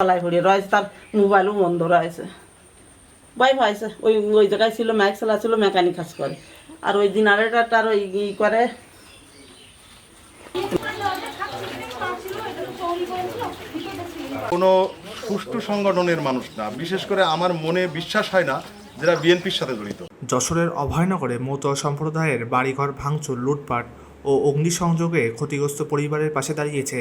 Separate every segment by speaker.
Speaker 1: চালাই হড়ি রয়েছে তার মোবাইলও বন্ধ রয়েছে ভাই ভাইছে ওই ওই জায়গায় ছিল ম্যাক চালা ছিল মেকানিক কাজ করে আর ওই দিন জেনারেটারটার ওই ই করে
Speaker 2: কোনো সুষ্ঠু সংগঠনের মানুষ না বিশেষ করে আমার মনে বিশ্বাস হয় না যারা বিএনপির সাথে জড়িত
Speaker 3: যশোরের অভয়নগরে মৌত সম্প্রদায়ের বাড়িঘর ভাঙচুর লুটপাট ও অগ্নিসংযোগে ক্ষতিগ্রস্ত পরিবারের পাশে দাঁড়িয়েছে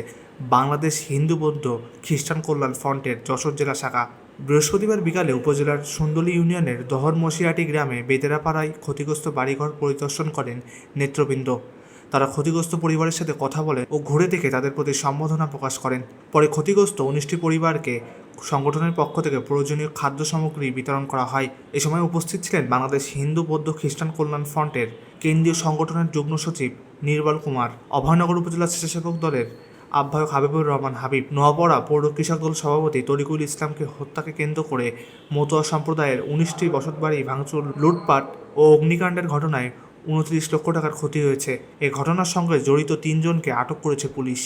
Speaker 3: বাংলাদেশ হিন্দু বৌদ্ধ খ্রিস্টান কল্যাণ ফ্রন্টের যশোর জেলা শাখা বৃহস্পতিবার বিকালে উপজেলার সুন্দলী ইউনিয়নের দহরমসিয়াটি গ্রামে বেদেরাপাড়ায় ক্ষতিগ্রস্ত বাড়িঘর পরিদর্শন করেন নেত্রবৃন্দ তারা ক্ষতিগ্রস্ত পরিবারের সাথে কথা বলেন ও ঘুরে দেখে তাদের প্রতি সম্বোধনা প্রকাশ করেন পরে ক্ষতিগ্রস্ত উনিশটি পরিবারকে সংগঠনের পক্ষ থেকে প্রয়োজনীয় খাদ্য সামগ্রী বিতরণ করা হয় এ সময় উপস্থিত ছিলেন বাংলাদেশ হিন্দু বৌদ্ধ খ্রিস্টান কল্যাণ ফ্রন্টের কেন্দ্রীয় সংগঠনের যুগ্ম সচিব নির্মল কুমার অভয়নগর উপজেলা স্বেচ্ছাসেবক দলের আহ্বায়ক হাবিবুর রহমান হাবিব নোয়াপড়া পৌর কৃষক দল সভাপতি তরিকুল ইসলামকে হত্যাকে কেন্দ্র করে মতুয়া সম্প্রদায়ের উনিশটি বসতবাড়ি ভাঙচুর লুটপাট ও অগ্নিকাণ্ডের ঘটনায় উনত্রিশ লক্ষ টাকার ক্ষতি হয়েছে এ ঘটনার সঙ্গে জড়িত তিনজনকে আটক করেছে পুলিশ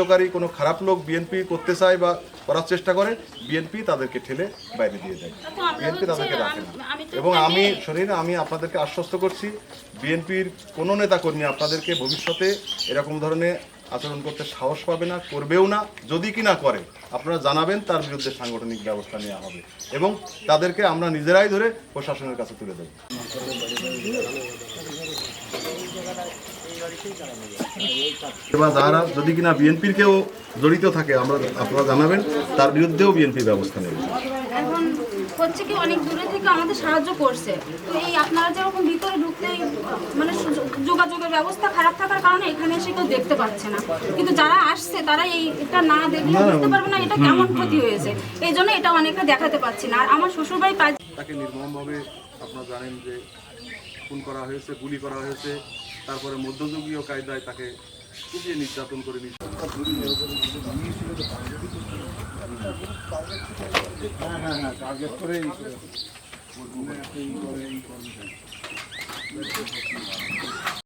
Speaker 2: বিরুদ্ধকারী কোনো খারাপ লোক বিএনপি করতে চায় বা করার চেষ্টা করে বিএনপি তাদেরকে ঠেলে বাইরে দিয়ে দেয়
Speaker 4: বিএনপি তাদেরকে রাখে না
Speaker 2: এবং আমি শরীর আমি আপনাদেরকে আশ্বস্ত করছি বিএনপির কোনো নেতাকর্মী আপনাদেরকে ভবিষ্যতে এরকম ধরনের আচরণ করতে সাহস পাবে না করবেও না যদি কি না করে আপনারা জানাবেন তার বিরুদ্ধে সাংগঠনিক ব্যবস্থা নেওয়া হবে এবং তাদেরকে আমরা নিজেরাই ধরে প্রশাসনের কাছে তুলে দেব এবার যারা যদি কিনা বিএনপির কেউ জড়িত থাকে আমরা আপনারা জানাবেন তার বিরুদ্ধেও বিএনপি ব্যবস্থা নেবে
Speaker 4: মানে যোগাযোগের ব্যবস্থা খারাপ থাকার কারণে এখানে এসে কেউ দেখতে পাচ্ছে না কিন্তু যারা আসছে তারা এই এটা না পারবে না এটা কেমন ক্ষতি হয়েছে এই জন্য এটা অনেকটা দেখাতে না আর আমার শ্বশুরবাড়ি
Speaker 2: তাকে আপনারা জানেন যে খুন করা হয়েছে গুলি করা হয়েছে তারপরে মধ্যযুগীয় কায়দায় তাকে খুবই নির্যাতন করে নিচ্ছে
Speaker 5: হ্যাঁ হ্যাঁ টার্গেট করে